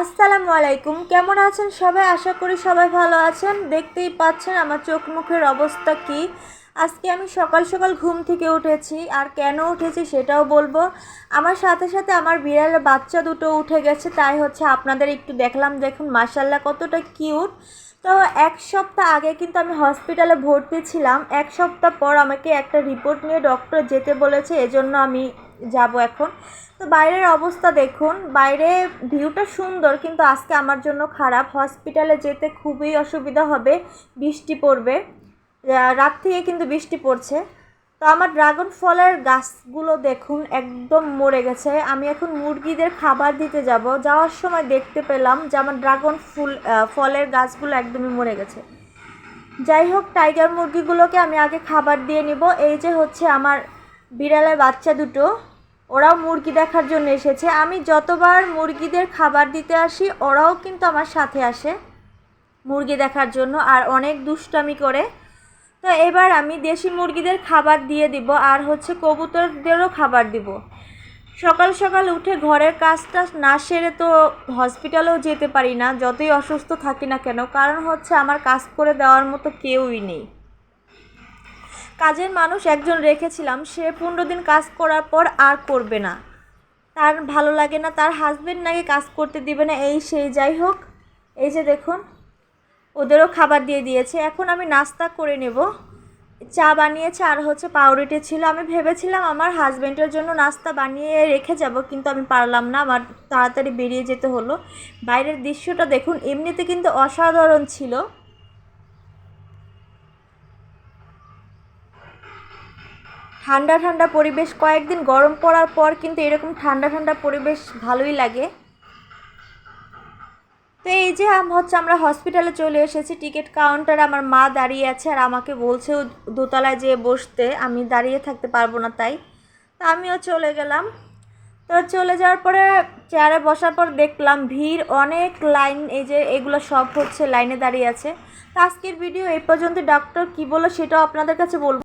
আসসালামু আলাইকুম। কেমন আছেন সবাই? আশা করি সবাই ভালো আছেন। দেখতেই পাচ্ছেন আমার চোখ মুখের অবস্থা কি। আজকে আমি সকাল সকাল ঘুম থেকে উঠেছি। আর কেন উঠেছি সেটাও বলব। আমার সাথে সাথে আমার বিড়ালের বাচ্চা দুটো উঠে গেছে। তাই হচ্ছে আপনাদের একটু দেখলাম। দেখুন মাসাল্লাহ কতটা কিউট। তো এক সপ্তাহ আগে কিন্তু আমি হসপিটালে ভর্তি ছিলাম। এক সপ্তাহ পর আমাকে একটা রিপোর্ট নিয়ে ডক্টর যেতে বলেছে। এজন্য আমি যাব এখন। তো বাইরের অবস্থা দেখুন, বাইরে ভিউটা সুন্দর কিন্তু আজকে আমার জন্য খারাপ। হসপিটালে যেতে খুবই অসুবিধা হবে, বৃষ্টি পড়বে। রাত থেকে কিন্তু বৃষ্টি পড়ছে। তো আমার ড্রাগন ফলের গাছগুলো দেখুন, একদম মরে গেছে। আমি এখন মুরগিদের খাবার দিতে যাব। যাওয়ার সময় দেখতে পেলাম যে আমার ড্রাগন ফুল ফলের গাছগুলো একদমই মরে গেছে। যাই হোক, টাইগার মুরগিগুলোকে আমি আগে খাবার দিয়ে নিব। এই যে হচ্ছে আমার বিড়ালের বাচ্চা দুটো, ওরাও মুরগি দেখার জন্য এসেছে। আমি যতবার মুরগিদের খাবার দিতে আসি, ওরাও কিন্তু আমার সাথে আসে মুরগি দেখার জন্য আর অনেক দুষ্টামি করে। তো এবার আমি দেশি মুরগিদের খাবার দিয়ে দিব আর হচ্ছে কবুতরদেরও খাবার দিব। সকাল সকাল উঠে ঘরের কাজটা না সেরে তো হসপিটালেও যেতে পারি না, যতই অসুস্থ থাকি না কেন, কারণ হচ্ছে আমার কাজ করে দেওয়ার মতো কেউই নেই। কাজের মানুষ একজন রেখেছিলাম, সে পনেরো দিন কাজ করার পর আর করবে না। তার ভালো লাগে না, তার হাজবেন্ড নাকি কাজ করতে দিবে না, এই সেই যাই হোক। এই যে দেখুন, ওদেরও খাবার দিয়ে দিয়েছে। এখন আমি নাস্তা করে নেব। চা বানিয়েছে, আর হচ্ছে পাউরুটি ছিল। আমি ভেবেছিলাম আমার হাজব্যান্ডের জন্য নাস্তা বানিয়ে রেখে যাব, কিন্তু আমি পারলাম না। আমার তাড়াতাড়ি বেরিয়ে যেতে হলো। বাইরের দৃশ্যটা দেখুন, এমনিতে কিন্তু অসাধারণ ছিল। ঠান্ডা ঠান্ডা পরিবেশ, কয়েকদিন গরম পড়ার পর কিন্তু এরকম ঠান্ডা ঠান্ডা পরিবেশ ভালোই লাগে। তো এই যে হচ্ছে আমরা হসপিটালে চলে এসেছি, টিকিট কাউন্টারে আমার মা দাঁড়িয়ে আছে আর আমাকে বলছে দোতলায় যেয়ে বসতে, আমি দাঁড়িয়ে থাকতে পারব না তাই। তো আমিও চলে গেলাম। তো চলে যাওয়ার পরে চেয়ারে বসার পর দেখলাম ভিড় অনেক লাইন, এই যে এগুলো সব হচ্ছে লাইনে দাঁড়িয়ে আছে। তো আজকের ভিডিও এই পর্যন্ত। ডক্টর কী বলল সেটাও আপনাদের কাছে বলব।